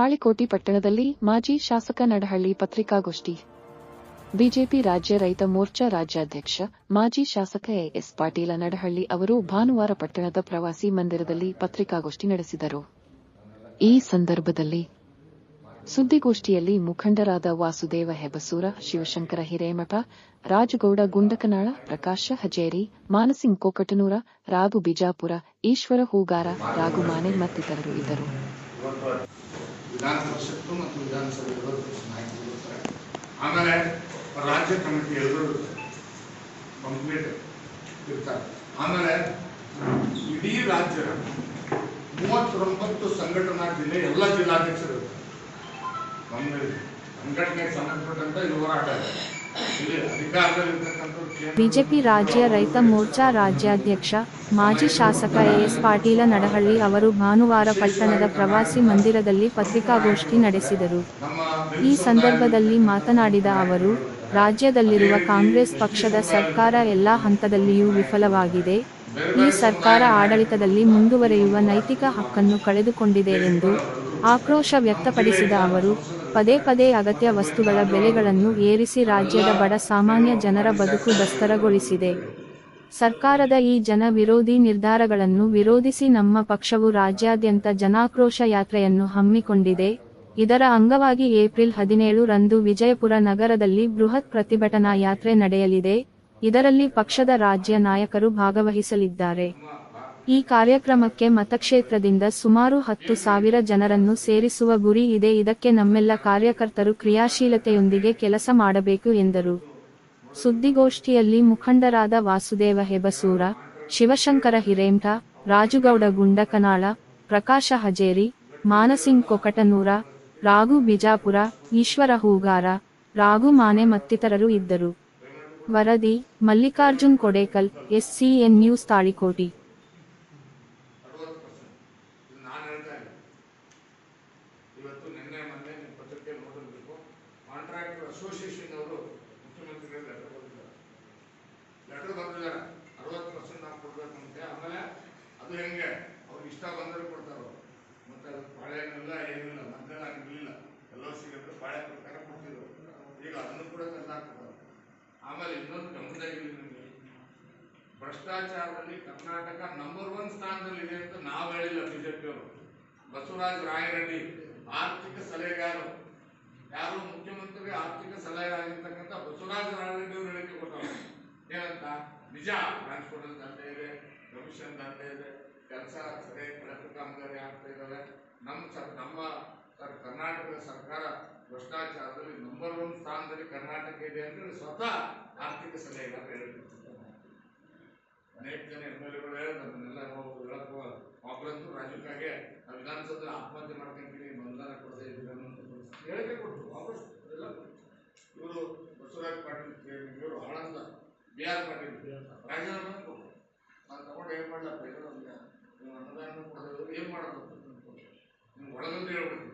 ತಾಳಿಕೋಟಿ ಪಟ್ಟಣದಲ್ಲಿ ಮಾಜಿ ಶಾಸಕ ನಡಹಳ್ಳಿ ಪತ್ರಿಕಾಗೋಷ್ಠಿ. ಬಿಜೆಪಿ ರಾಜ್ಯ ರೈತ ಮೋರ್ಚಾ ರಾಜ್ಯಾಧ್ಯಕ್ಷ, ಮಾಜಿ ಶಾಸಕ ಎಎಸ್ ಪಾಟೀಲ ನಡಹಳ್ಳಿ ಅವರು ಭಾನುವಾರ ಪಟ್ಟಣದ ಪ್ರವಾಸಿ ಮಂದಿರದಲ್ಲಿ ಪತ್ರಿಕಾಗೋಷ್ಠಿ ನಡೆಸಿದರು. ಈ ಸಂದರ್ಭದಲ್ಲಿ ಸುದ್ದಿಗೋಷ್ಠಿಯಲ್ಲಿ ಮುಖಂಡರಾದ ವಾಸುದೇವ ಹೆಬಸೂರ, ಶಿವಶಂಕರ ಹಿರೇಮಠ, ರಾಜಗೌಡ ಗುಂಡಕನಾಳ, ಪ್ರಕಾಶ ಹಜೇರಿ, ಮಾನಸಿಂಗ್ ಕೋಕಟನೂರ ರಾಘು ಬಿಜಾಪುರ, ಈಶ್ವರ ಹೂಗಾರ ರಾಘುಮಾನೆ ಮತ್ತಿತರರು ಇದ್ದರು. ವಿಧಾನ ಪರಿಷತ್ತು ಮತ್ತು ವಿಧಾನಸಭೆ ವಿರೋಧ ಪಕ್ಷ ನಾಯಕರು ಇರ್ತಾರೆ ಆಮೇಲೆ ರಾಜ್ಯ ಕಮಿಟಿ ಎಲ್ಲರೂ ಇರ್ತಾರೆ ಕಂಪ್ಲೀಟ್ ಇರ್ತಾರೆ. ಆಮೇಲೆ ಇಡೀ ರಾಜ್ಯ ಮೂವತ್ತೊಂಬತ್ತು ಸಂಘಟನಾ ಜಿಲ್ಲೆ ಎಲ್ಲ ಜಿಲ್ಲಾಧ್ಯಕ್ಷರು ಇರ್ತಾರೆ. ಸಂಘಟನೆಗೆ ಸಂಬಂಧಪಟ್ಟಂತ ಈ ಬಿಜೆಪಿ ರಾಜ್ಯ ರೈತ ಮೋರ್ಚಾ ರಾಜ್ಯಾಧ್ಯಕ್ಷ, ಮಾಜಿ ಶಾಸಕ ಎಎಸ್ ಪಾಟೀಲ ನಡಹಳ್ಳಿ ಅವರು ಭಾನುವಾರ ಪಟ್ಟಣದ ಪ್ರವಾಸಿ ಮಂದಿರದಲ್ಲಿ ಪತ್ರಿಕಾಗೋಷ್ಠಿ ನಡೆಸಿದರು. ಈ ಸಂದರ್ಭದಲ್ಲಿ ಮಾತನಾಡಿದ ಅವರು, ರಾಜ್ಯದಲ್ಲಿರುವ ಕಾಂಗ್ರೆಸ್ ಪಕ್ಷದ ಸರ್ಕಾರ ಎಲ್ಲಾ ಹಂತದಲ್ಲಿಯೂ ವಿಫಲವಾಗಿದೆ. ಈ ಸರ್ಕಾರ ಆಡಳಿತದಲ್ಲಿ ಮುಂದುವರೆಯುವ ನೈತಿಕ ಹಕ್ಕನ್ನು ಕಳೆದುಕೊಂಡಿದೆ ಎಂದು ಆಕ್ರೋಶ ವ್ಯಕ್ತಪಡಿಸಿದ ಅವರು ಪದೇ ಪದೇ ಅಗತ್ಯ ವಸ್ತುಗಳ ಬೆಲೆಗಳನ್ನು ಏರಿಸಿ ರಾಜ್ಯದ ಬಡ ಸಾಮಾನ್ಯ ಜನರ ಬದುಕು ದಸ್ತರಗೊಳಿಸಿದೆ. ಸರ್ಕಾರದ ಈ ಜನ ವಿರೋಧಿ ನಿರ್ಧಾರಗಳನ್ನು ವಿರೋಧಿಸಿ ನಮ್ಮ ಪಕ್ಷವು ರಾಜ್ಯಾದ್ಯಂತ ಜನಾಕ್ರೋಶ ಯಾತ್ರೆಯನ್ನು ಹಮ್ಮಿಕೊಂಡಿದೆ. ಇದರ ಅಂಗವಾಗಿ ಏಪ್ರಿಲ್ ಹದಿನೇಳು ರಂದು ವಿಜಯಪುರ ನಗರದಲ್ಲಿ ಬೃಹತ್ ಪ್ರತಿಭಟನಾ ಯಾತ್ರೆ ನಡೆಯಲಿದೆ. ಇದರಲ್ಲಿ ಪಕ್ಷದ ರಾಜ್ಯ ನಾಯಕರು ಭಾಗವಹಿಸಲಿದ್ದಾರೆ. ಈ ಕಾರ್ಯಕ್ರಮಕ್ಕೆ ಮತಕ್ಷೇತ್ರದಿಂದ ಸುಮಾರು ಹತ್ತು ಸಾವಿರ ಜನರನ್ನು ಸೇರಿಸುವ ಗುರಿ ಇದೆ. ಇದಕ್ಕೆ ನಮ್ಮೆಲ್ಲ ಕಾರ್ಯಕರ್ತರು ಕ್ರಿಯಾಶೀಲತೆಯೊಂದಿಗೆ ಕೆಲಸ ಮಾಡಬೇಕು ಎಂದರು. ಸುದ್ದಿಗೋಷ್ಠಿಯಲ್ಲಿ ಮುಖಂಡರಾದ ವಾಸುದೇವ ಹೆಬಸೂರ, ಶಿವಶಂಕರ ಹಿರೇಂಠ ರಾಜುಗೌಡ ಗುಂಡಕನಾಳ, ಪ್ರಕಾಶ ಹಜೇರಿ, ಮಾನಸಿಂಗ್ ಕೊಕಟನೂರ, ರಾಘು ಬಿಜಾಪುರ, ಈಶ್ವರ ಹೂಗಾರ, ರಾಘು ಮಾನೆ ಮತ್ತಿತರರು ಇದ್ದರು. ವರದಿ, ಮಲ್ಲಿಕಾರ್ಜುನ್ ಕೊಡೇಕಲ್, ಎಸ್ಸಿಎನ್ ನ್ಯೂಸ್ ತಾಳಿಕೋಟಿ ಅರವತ್ತು ಪರ್ಸೆಂಟ್ ಇವತ್ತು ನಿನ್ನೆ ಮೊನ್ನೆ ನಿಮ್ಮ ಪತ್ರಿಕೆ ನೋಡಿರ್ಬೇಕು. ಕಾಂಟ್ರಾಕ್ಟರ್ ಅಸೋಸಿಯೇಷನ್ ಅವರು ಮುಖ್ಯಮಂತ್ರಿಗಳಿಗೆ ಲೆಟರ್ ಬರೆದಿದ್ದಾರೆ ಲೆಟರ್ ಬರೆದಿದ್ದಾರೆ ಅರವತ್ತು ಪರ್ಸೆಂಟ್ ನಾವು ಕೊಡ್ಬೇಕಂತೆ. ಆಮೇಲೆ ಅದು ಹೆಂಗೆ? ಅವ್ರಿಗೆ ಇಷ್ಟ ಬಂದರೆ ಕೊಡ್ತಾರೆ? ಅವ್ರು ಮತ್ತೆ ಅದು ಪಾಳೆನಿಲ್ಲ ಏನಿಲ್ಲ ಮಧ್ಯಾಹ್ನ ಆಗಿರಲಿಲ್ಲ ಎಲ್ಲೋ ಸಿಗುತ್ತೆ ಪಾಳೆ ಪ್ರಕಾರ ಕೊಡ್ತಿದ್ರು. ಈಗ ಅದನ್ನು ಕೂಡ ತಂದಾಕ್ತಾರೆ ಆಮೇಲೆ ಇನ್ನೊಂದು ಗಮನದಾಗಿರಲಿ ನಿಮಗೆ. ಭ್ರಷ್ಟಾಚಾರದಲ್ಲಿ ಕರ್ನಾಟಕ ನಂಬರ್ ಒನ್ ಸ್ಥಾನದಲ್ಲಿದೆ ಅಂತ ನಾವು ಹೇಳಿಲ್ಲ ಬಿಜೆಪಿಯವರು. ಬಸವರಾಜ ರಾಯರೆಡ್ಡಿ ಆರ್ಥಿಕ ಸಲಹೆಗಾರರು. ಯಾರು ಮುಖ್ಯಮಂತ್ರಿ ಆರ್ಥಿಕ ಸಲಹೆಗಾರಿರ್ತಕ್ಕಂಥ ಬಸವರಾಜ ರಾಯರೆಡ್ಡಿ ಅವರು ಹೇಳಿಕೆ ಕೊಟ್ಟವರು. ಏನಂತ? ನಿಜ ಟ್ರಾನ್ಸ್ಪೋರ್ಟಲ್ ದಂಧೆ ಇದೆ ಕಮಿಷನ್ ದಂಧೆ ಇದೆ, ಕೆಲಸ ಸರಿಯಾಗಿ ಕಳಪೆ ಕಾಮಗಾರಿ ಆಗ್ತಾ ನಮ್ಮ ಸರ್ ನಮ್ಮ ಸರ್, ಕರ್ನಾಟಕದ ಸರ್ಕಾರ ಭ್ರಷ್ಟಾಚಾರದಲ್ಲಿ ನಂಬರ್ ಒನ್ ಸ್ಥಾನದಲ್ಲಿ ಕರ್ನಾಟಕ ಇದೆ ಹೇಳಿ ಸ್ವತಃ ಆರ್ಥಿಕ ಸಲಹೆಗಾರ ಹೇಳಿದ್ರು ಅನೇಕ ಜನ ಎಂ ಎಲ್ ಎಗಳು ಹೇಳಿದ್ರು ಅದನ್ನೆಲ್ಲ ಹೋಗಿ ಹೇಳಕ್ ಒಬ್ಬರಂತೂ ರಾಜಕಾಗೆ ನಾವು ವಿಧಾನಸೌಧ ಆತ್ಮಹತ್ಯೆ ಮಾಡ್ಕೊಂತೀನಿ ಬಂಧನ ಕೊಡದೆ ಇದ್ದೀವಿ ಅನ್ನೋ ಪರಿಸ್ಥಿತಿ ಹೇಳಿಕೆ ಕೊಟ್ಟರು ವಾಪಸ್ ಎಲ್ಲ ಬಸವರಾಜ ಪಾಟೀಲ್ ಇವರು ಆಳಂದ ಬಿ ಆರ್ ಪಾಟೀಲ್. ರಾಜೀನಾಮೆ ಕೊಟ್ಟರು ನಾನು ತಗೊಂಡು ಏನು ಮಾಡಲಪ್ಪ ಇದು ನಮ್ಗೆ. ನೀವು ಅನುದಾನ ಕೊಡೋದು, ಏನು ಮಾಡೋದು ನಿಮ್ಗೆ ಒಳಗಂತ ಹೇಳ್ಬಿಡ್ತೀನಿ